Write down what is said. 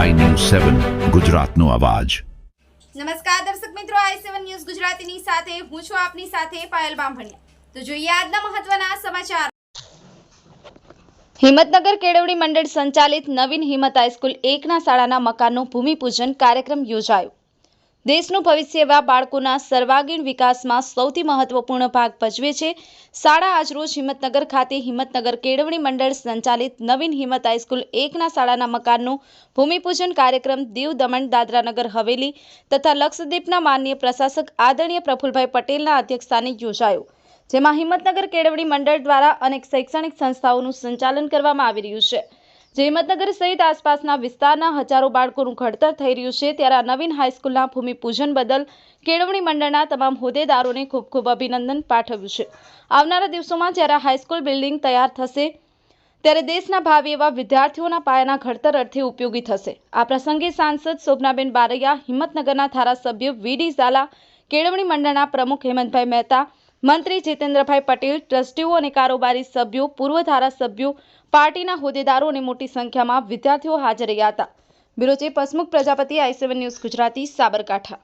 સેવન ગુજરાતનો અવાજ. નમસ્કાર દર્શક મિત્રો આઈ સેવન ન્યૂઝ ગુજરાતીની સાથે હું છું આપની સાથે પાયલ બામભણિયા. તો જોઈએ આજના મહત્વના સમાચાર. હિંમતનગર કેળવણી મંડળ સંચાલિત નવીન હિંમત હાઈસ્કૂલ એકના શાળાના મકાનનું ભૂમિપૂજન કાર્યક્રમ યોજાયો. દેશનું ભવિષ્ય એવા બાળકોના સર્વાંગીણ વિકાસમાં સૌથી મહત્વપૂર્ણ ભાગ ભજવે છે. શાળા આજરોજ હિંમતનગર ખાતે હિંમતનગર કેળવણી મંડળ સંચાલિત નવીન હિંમત હાઈસ્કૂલ એકના શાળાના મકાનનું ભૂમિપૂજન કાર્યક્રમ દીવ દમણ દાદરાનગર હવેલી તથા લક્ષદ્વીપના માનનીય પ્રશાસક આદરણીય પ્રફુલભાઈ પટેલના અધ્યક્ષસ્થાને યોજાયો. જેમાં હિંમતનગર કેળવણી મંડળ દ્વારા અનેક શૈક્ષણિક સંસ્થાઓનું સંચાલન કરવામાં આવી રહ્યું છે. જે હિંમતનગર સહિત આસપાસના વિસ્તારના હજારો બાળકોનું ઘડતર થઈ રહ્યું છે. ત્યારે આ નવીન હાઈસ્કૂલના ભૂમિપૂજન બદલ કેળવણી મંડળના તમામ હોદ્દેદારોને ખૂબ ખૂબ અભિનંદન પાઠવ્યું છે. આવનારા દિવસોમાં જ્યારે હાઈસ્કૂલ બિલ્ડિંગ તૈયાર થશે, ત્યારે દેશના ભાવિ એવા વિદ્યાર્થીઓના પાયાના ઘડતર અર્થે ઉપયોગી થશે. આ પ્રસંગે સાંસદ શોભનાબેન બારૈયા, હિંમતનગરના ધારાસભ્ય વીડી ઝાલા, કેળવણી મંડળના પ્રમુખ હેમંતભાઈ મહેતા મંત્રી જીતેન્દ્રભાઈ પટેલ, ટ્રસ્ટીઓ અને કારોબારી સભ્યો, પૂર્વ ધારાસભ્યો, પાર્ટીના હોદ્દેદારો અને મોટી સંખ્યામાં વિદ્યાર્થીઓ હાજર રહ્યા હતા. Bureau chief Prajapati, I news Gujarati, Sabarkantha.